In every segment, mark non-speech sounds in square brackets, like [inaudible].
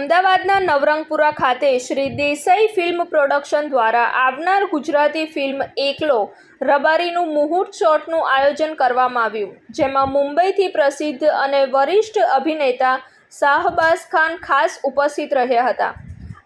અમદાવાદના નવરંગપુરા ખાતે Shri Desai film production દ્વારા આવનાર ગુજરાતી ફિલ્મ એકલો રબારીનું મુહૂર્ત શોટનું આયોજન કરવામાં આવ્યું, જેમાં મુંબઈથી પ્રસિદ્ધ અને વરિષ્ઠ અભિનેતા શાહબાઝ ખાન ખાસ ઉપસ્થિત રહ્યા હતા.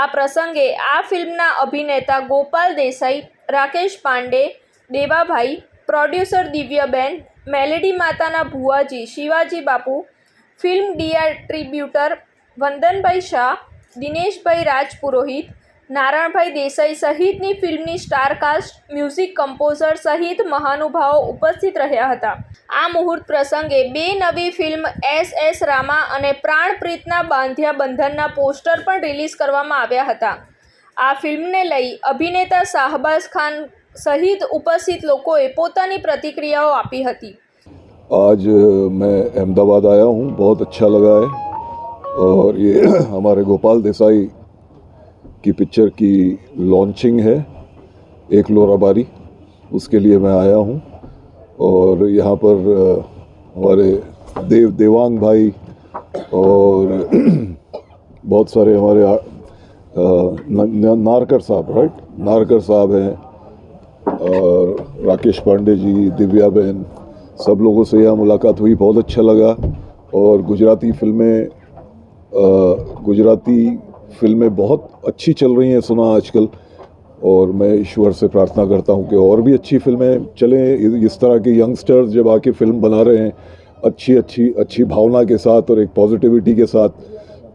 આ પ્રસંગે આ ફિલ્મના અભિનેતા ગોપાલ દેસાઈ, રાકેશ પાંડે, દેવાભાઈ, પ્રોડ્યુસર દિવ્યબેન, મેલેડી માતાના ભુવાજી, શિવાજી બાપુ, ફિલ્મ ડિસ્ટ્રીબ્યુટર વંદનભાઈ શાહ, દિનેશભાઈ રાજપુરોહિત, નારાયણભાઈ દેસાઈ સહિતની ફિલ્મની સ્ટારકાસ્ટ મ્યુઝિક કમ્પોઝર સહિત મહાનુભાવો ઉપસ્થિત રહ્યા હતા. આ મુહૂર્ત પ્રસંગે બે નવી ફિલ્મ એસ એસ રામા અને પ્રાણપ્રીતના બાંધ્યા બંધનના પોસ્ટર પણ રિલીઝ કરવામાં આવ્યા હતા. આ ફિલ્મને લઈ અભિનેતા શાહબાઝ ખાન સહિત ઉપસ્થિત લોકોએ પોતાની પ્રતિક્રિયાઓ આપી હતી. આજ મેં અહેમદાબાદ આયા હું. બહુ અચ્છા લગા હૈ. और ये [clears throat] हमारे गोपाल देसाई की पिक्चर की लॉन्चिंग है, एक लोराबारी। उसके लिए मैं आया हूँ। और यहाँ पर हमारे देव, देवांग भाई और [clears throat] बहुत सारे हमारे नारकर साहब राइट नारकर साहब हैं और राकेश पांडे जी, दिव्या बहन, सब लोगों से यह मुलाकात हुई, बहुत अच्छा लगा। और गुजराती फ़िल्में गुजराती फ़िल्में बहुत अच्छी चल रही हैं सुना आजकल, और मैं ईश्वर से प्रार्थना करता हूँ कि और भी अच्छी फ़िल्में चलें। इस- तरह के यंगस्टर्स जब आके फ़िल्म बना रहे हैं, अच्छी अच्छी अच्छी भावना के साथ और एक पॉजिटिविटी के साथ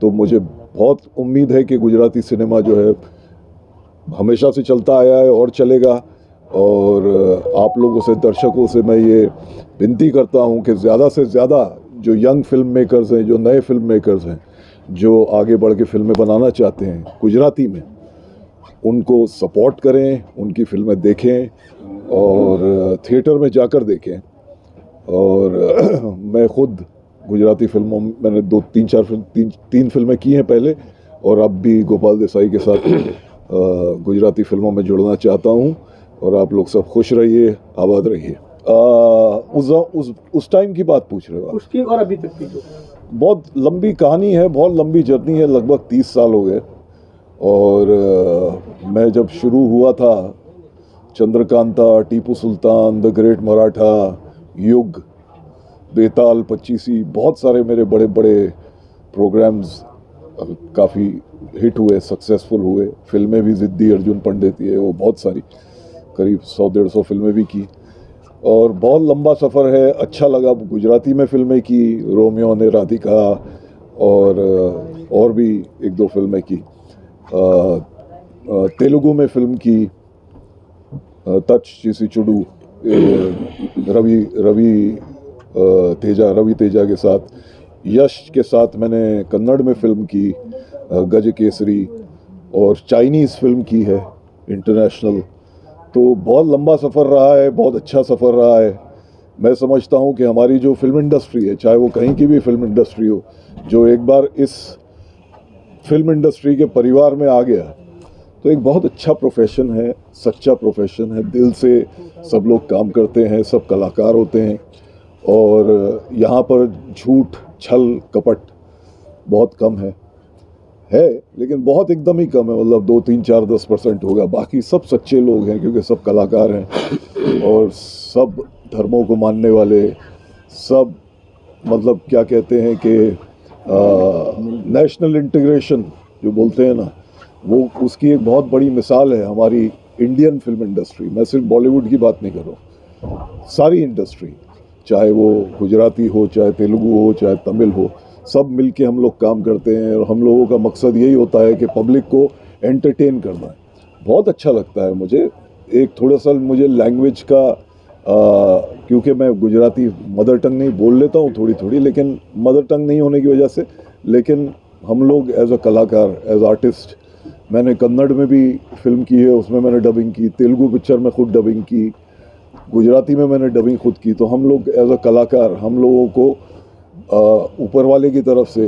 तो मुझे बहुत उम्मीद है कि गुजराती सिनेमा जो है, हमेशा से चलता आया है और चलेगा। और आप लोगों से, दर्शकों से मैं ये विनती करता हूँ कि ज़्यादा से ज़्यादा जो यंग फ़िल्म मेकर्स हैं, जो नए फ़िल्म मेकर्स हैं, जो आगे बढ़ के फ़िल्में बनाना चाहते हैं, गुजराती में, उनको सपोर्ट करें, उनकी फ़िल्में देखें और थिएटर में जाकर देखें। और, [clears throat] मैं खुद गुजराती फ़िल्मों मैंने दो, तीन, चार फ़िल्म तीन तीन फ़िल्में की हैं पहले और अब भी गोपाल देसाई के साथ गुजराती फ़िल्मों में जुड़ना चाहता हूँ और आप लोग सब खुश रहिए, आबाद रहिए। उस उस उस टाइम की बात पूछ रहे हो उसकी और अभी तक की जो। बहुत लंबी कहानी है बहुत लंबी जर्नी है लगभग तीस साल हो गए। और अ, मैं जब शुरू हुआ था चंद्रकांता टीपू सुल्तान द ग्रेट मराठा युग बेताल पच्चीसी बहुत सारे मेरे बड़े बड़े प्रोग्राम्स काफ़ी हिट हुए सक्सेसफुल हुए। फ़िल्में भी ज़िद्दी अर्जुन पंडित ये वो बहुत सारी करीब सौ डेढ़ सौ फ़िल्में भी की। और बहुत लंबा सफ़र है। अच्छा लगा गुजराती में फ़िल्में की, रोमियो ने, राधिका और और भी एक दो फ़िल्में की। तेलुगु में फ़िल्म की तच, चीसी चुडू रवि रवि तेजा रवि तेजा के साथ, यश के साथ मैंने कन्नड़ में फ़िल्म की गज केसरी और चाइनीज़ फ़िल्म की है, इंटरनेशनल। तो बहुत लंबा सफ़र रहा है, बहुत अच्छा सफ़र रहा है। मैं समझता हूँ कि हमारी जो फ़िल्म इंडस्ट्री है, चाहे वो कहीं की भी फ़िल्म इंडस्ट्री हो, जो एक बार इस फ़िल्म इंडस्ट्री के परिवार में आ गया तो एक बहुत अच्छा प्रोफेशन है, सच्चा प्रोफेशन है। दिल से सब लोग काम करते हैं, सब कलाकार होते हैं, और यहाँ पर झूठ, छल, कपट बहुत कम है। है, लेकिन बहुत एकदम ही कम है मतलब दो तीन चार दस परसेंट होगा बाकी सब सच्चे लोग हैं, क्योंकि सब कलाकार हैं, और सब धर्मों को मानने वाले, सब मतलब क्या कहते हैं कि नेशनल इंटीग्रेशन जो बोलते हैं ना, वो उसकी एक बहुत बड़ी मिसाल है हमारी इंडियन फ़िल्म इंडस्ट्री मैं सिर्फ़ बॉलीवुड की बात नहीं कर रहा हूँ, सारी इंडस्ट्री चाहे वो गुजराती हो, चाहे तेलुगु हो, चाहे तमिल हो सब मिलके हम लोग काम करते हैं और हम लोगों का मकसद यही होता है कि पब्लिक को एंटरटेन करना है। बहुत अच्छा लगता है मुझे। एक थोड़ा सा मुझे लैंग्वेज का क्योंकि मैं गुजराती मदर टंग नहीं बोल लेता हूँ थोड़ी थोड़ी लेकिन मदर टंग नहीं होने की वजह से, लेकिन हम लोग एज अ कलाकार एज आर्टिस्ट मैंने कन्नड़ में भी फ़िल्म की है, उसमें मैंने डबिंग की, तेलुगू पिक्चर में खुद डबिंग की, गुजराती में मैंने डबिंग खुद की तो हम लोग एज अ कलाकार, हम लोगों को ऊपर वाले की तरफ़ से,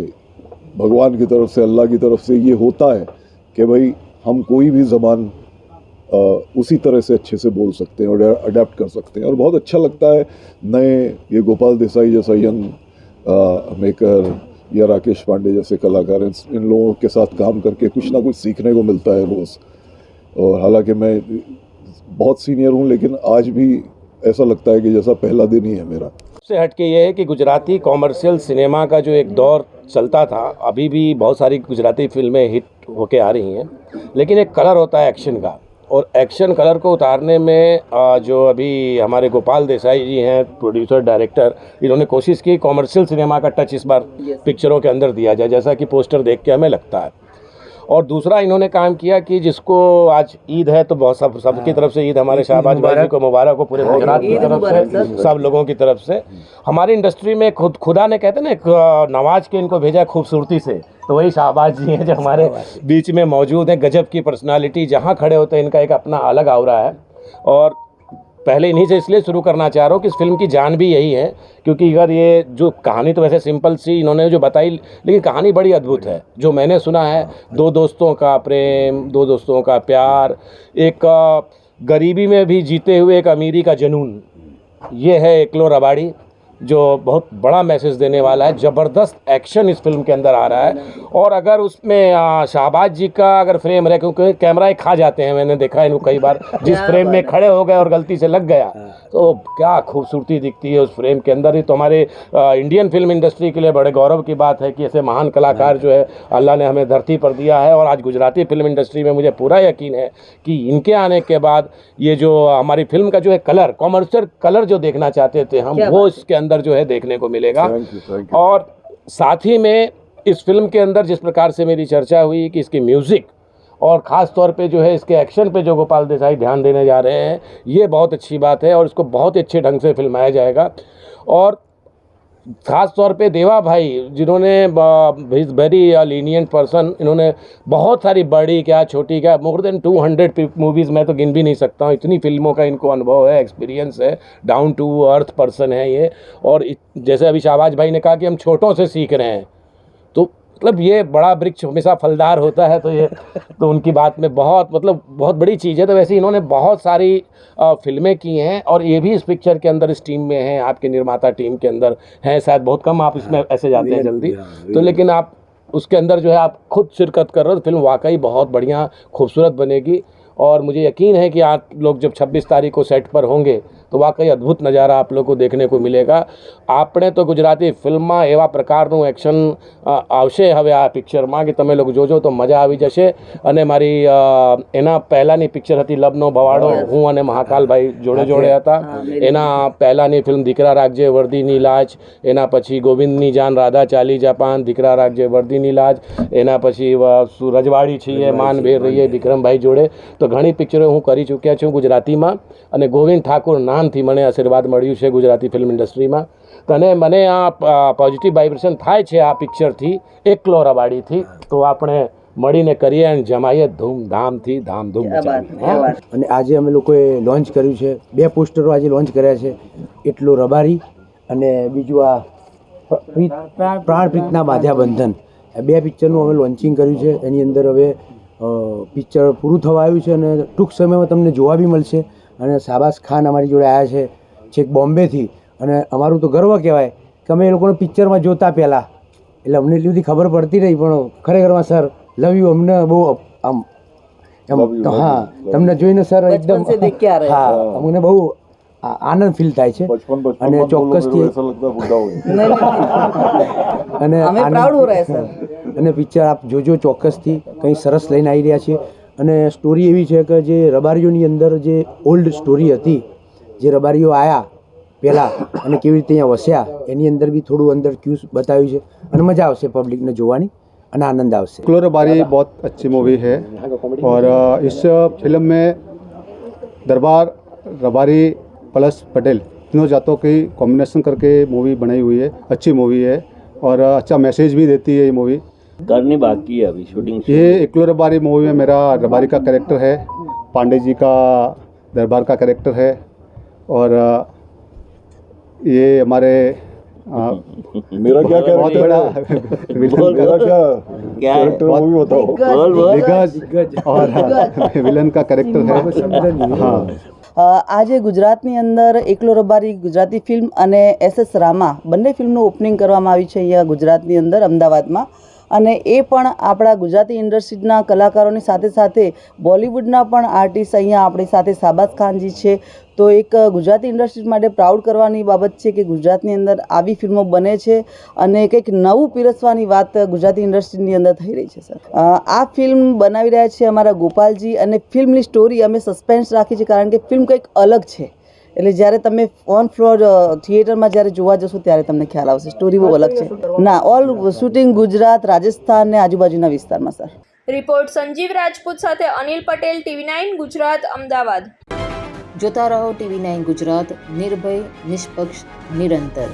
भगवान की तरफ़ से, अल्लाह की तरफ़ से ये होता है कि भाई हम कोई भी ज़बान उसी तरह से अच्छे से बोल सकते हैं और अडेप्ट कर सकते हैं। और बहुत अच्छा लगता है, नए, ये गोपाल देसाई जैसा यंग मेकर या राकेश पांडे जैसे कलाकार इन लोगों के साथ काम करके कुछ ना कुछ सीखने को मिलता है रोज़। और हालाँकि मैं बहुत सीनियर हूँ, लेकिन आज भी ऐसा लगता है कि जैसा पहला दिन ही है मेरा। से हटके ये है कि गुजराती कॉमर्शियल सिनेमा का जो एक दौर चलता था अभी भी बहुत सारी गुजराती फ़िल्में हिट होके आ रही हैं। लेकिन एक कलर होता है एक्शन का और एक्शन कलर को उतारने में जो अभी हमारे गोपाल देसाई जी हैं प्रोड्यूसर डायरेक्टर इन्होंने कोशिश की कॉमर्शियल सिनेमा का टच इस बार पिक्चरों के अंदर दिया जाए जैसा कि पोस्टर देख के हमें लगता है। और दूसरा इन्होंने काम किया कि जिसको आज ईद है तो बहुत सब सबकी तरफ़ से ईद हमारे शहबाज भाई को मुबारक हो पूरे गुजरात की तरफ़ से सब लोगों की तरफ़ से। हमारी इंडस्ट्री में खुद खुदा ने कहते ना नवाज़ के इनको भेजा खूबसूरती से। तो वही शाहबाज जी हैं जो हमारे बीच में मौजूद हैं गजब की पर्सनालिटी जहाँ खड़े होते हैं इनका एक अपना अलग आवरा है। और पहले इन्हीं से इसलिए शुरू करना चाह रहा हूँ कि इस फ़िल्म की जान भी यही है, क्योंकि अगर ये जो कहानी तो वैसे सिंपल सी इन्होंने जो बताई, लेकिन कहानी बड़ी अद्भुत है। जो मैंने सुना है, दो दोस्तों का प्रेम, दो दोस्तों का प्यार, एक गरीबी में भी जीते हुए एक अमीरी का जुनून, ये है एकलो रबाड़ी। जो बहुत बड़ा मैसेज देने वाला है ज़बरदस्त एक्शन इस फ़िल्म के अंदर आ रहा है। और अगर उसमें शाहबाज जी का अगर फ्रेम रहे क्योंकि कैमरा ही खा जाते हैं मैंने देखा है इनको कई बार [laughs] जिस फ्रेम में खड़े हो गए और गलती से लग गया तो क्या खूबसूरती दिखती है उस फ्रेम के अंदर। ही तो हमारे इंडियन फ़िल्म इंडस्ट्री के लिए बड़े गौरव की बात है कि ऐसे महान कलाकार जो है अल्लाह ने हमें धरती पर दिया है। और आज गुजराती फ़िल्म इंडस्ट्री में मुझे पूरा यकीन है कि इनके आने के बाद ये जो हमारी फ़िल्म का जो है कलर कॉमर्शियल कलर जो देखना चाहते थे हम वो इसके अंदर जो है देखने को मिलेगा thank you, thank you. और साथ ही में इस फ़िल्म के अंदर जिस प्रकार से मेरी चर्चा हुई कि इसकी म्यूज़िक और ख़ास तौर पे जो है इसके एक्शन पे जो गोपाल देसाई ध्यान देने जा रहे हैं ये बहुत अच्छी बात है और इसको बहुत अच्छे ढंग से फिल्माया जाएगा और ख़ास तौर पे देवा भाई, जिन्होंने इज़ वेरी लीनियंट पर्सन इन्होंने बहुत सारी बड़ी क्या, छोटी क्या more than two hundred movies मैं तो गिन भी नहीं सकता हूँ। इतनी फ़िल्मों का इनको अनुभव है एक्सपीरियंस है डाउन टू अर्थ पर्सन है ये। और जैसे अभी शाहबाज भाई ने कहा कि हम छोटों से सीख रहे हैं। मतलब ये बड़ा वृक्ष हमेशा फलदार होता है तो ये तो उनकी बात में बहुत मतलब बहुत बड़ी चीज़ है। तो वैसे इन्होंने बहुत सारी फ़िल्में की हैं और ये भी इस पिक्चर के अंदर इस टीम में हैं आपके निर्माता टीम के अंदर हैं शायद बहुत कम आप इसमें ऐसे जाते हैं जल्दी। तो लेकिन आप उसके अंदर जो है आप खुद शिरकत कर रहे हो तो फ़िल्म वाकई बहुत बढ़िया खूबसूरत बनेगी। और मुझे यकीन है कि आप लोग जब 26 तारीख को सेट पर होंगे તો વાકઈ અદ્ભુત નજારા આપ લોકો દેખને કો મિલેગા આપણે તો ગુજરાતી ફિલ્મમાં એવા પ્રકારનું એક્શન અ, આવશે હવે આ પિક્ચરમાં કે તમે લોકો જોજો તો મજા આવી જશે અને મારી અ, એના પહેલાંની પિક્ચર હતી લબનો ભવાડો હું અને મહાકાલભાઈ જોડે જોડે હતા એના પહેલાંની ફિલ્મ દીકરા રાખજે વર્દીની લાજ એના પછી ગોવિંદની જાન રાધા ચાલી જાપાન દીકરા રાખજે વર્દીની લાજ એના પછી વ- સુ- રજવાડી છીએ માન ભેર રહીએ વિક્રમભાઈ જોડે તો ઘણી પિક્ચરો હું કરી ચૂક્યા છું ગુજરાતીમાં અને ગોવિંદ ઠાકુર નામથી મને આશીર્વાદ મળ્યું છે ગુજરાતી ફિલ્મ ઇન્ડસ્ટ્રીમાં અને મને આ પોઝિટિવ વાઇબ્રેશન થાય છે આ પિક્ચરથી એકલો રબાડીથી. તો આપણે મળીને કરીએ અને જમાઈએ ધૂમધામથી ધામધૂમ અને આજે અમે લોકોએ લોન્ચ કર્યું છે. બે પોસ્ટરો આજે લોન્ચ કર્યા છે. એટલો રબારી અને બીજું આ પ્રાણ પ્રીતના બાધ્યા બંધન આ બે પિક્ચરનું અમે લોન્ચિંગ કર્યું છે. એની અંદર હવે પિક્ચર પૂરું થવા આવ્યું છે અને ટૂંક સમયમાં તમને જોવા બી મળશે. અને શાબાશ ખાન અમારી જોડે આવ્યા છે છેક બોમ્બેથી. અને અમારું તો ગર્વ કહેવાય કે અમે એ લોકોને પિક્ચરમાં જોતા પહેલાં. એટલે અમને એટલી બધી ખબર પડતી નહીં પણ ખરેખરમાં સર લવ યુ અમને બહુ આમ હા તમને જોઈને સર એકદમ હા અમને બહુ આનંદ ફીલ થાય છે. અને ચોક્કસથી [laughs] અને સર. हमें આનંદ- प्राउड हो रहा है सर અને પિક્ચર આપ જોજો ચોક્કસથી કંઈ સરસ લઈને આવી રહ્યા છે અને સ્ટોરી એવી છે કે જે રબારીઓની અંદર જે ઓલ્ડ સ્ટોરી હતી જે રબારીઓ આયા પહેલાં અને કેવી રીતે અહીંયા વસ્યા એની અંદર બી થોડું અંદર ક્યુઝ બતાવ્યું છે અને મજા આવશે પબ્લિકને જોવાની અને આનંદ આવશે क्लोरबारी बहुत अच्छी मूवी है और अ, इस फिल्म में दरबार रबारी प्लस पटेल तीनों जातों की कॉम्बिनेशन करके मूवी बनाई हुई है अच्छी मूवी है और अ, अच्छा मैसेज भी देती है ये मूवी करनी बाकी है अभी शूटिंग ये इकलो रबारी मूवी में मेरा रबारी का कैरेक्टर है पांडे जी का दरबार का कैरेक्टर है और अ, ये हमारे आ, मेरा क्या बहुत कैरेक्टर बड़ा है विलन मेरा क्या क्या है? कैरेक्टर है वो भी बताओ बोल बोल दिग्गज और विलन का कैरेक्टर है हाँ અ, આજે ગુજરાતની અંદર એકલો રબારી ગુજરાતી ફિલ્મ અને એસ એસ રામા બંને ફિલ્મનું ઓપનિંગ કરવામાં આવી છે અહીંયા ગુજરાતની અંદર અમદાવાદમાં અને એ પણ આપણા ગુજરાતી ઇન્ડસ્ટ્રીના કલાકારોની સાથે સાથે બોલિવૂડના પણ આર્ટિસ્ટ અહીંયા આપણી સાથે શાબાદ ખાનજી છે. તો એક ગુજરાતી ઇન્ડસ્ટ્રી માટે પ્રાઉડ કરવાની બાબત છે કે ગુજરાતની અંદર આવી ફિલ્મો બને છે અને કંઈક નવું પીરસવાની વાત ગુજરાતી ઇન્ડસ્ટ્રીની અંદર થઈ રહી છે, સર. આ ફિલ્મ બનાવી રહ્યા છે અમારા ગોપાલજી અને ફિલ્મની સ્ટોરી અમે સસ્પેન્સ રાખી છે કારણ કે ફિલ્મ કંઈક અલગ છે. એટલે જ્યારે તમે ઓન ફ્લોર થિયેટરમાં જ્યારે જોવા જશો ત્યારે તમને ખ્યાલ આવશે. સ્ટોરી બહુ અલગ છે. ના ઓલ શૂટિંગ ગુજરાત રાજસ્થાન ને આજુબાજુના વિસ્તારમાં સર રિપોર્ટ સંજીવ રાજપૂત સાથે અનિલ પટેલ ટીવી નાઇન ગુજરાત અમદાવાદ. જોતા રહો ટીવી નાઇન ગુજરાત નિર્ભય નિષ્પક્ષ નિરંતર.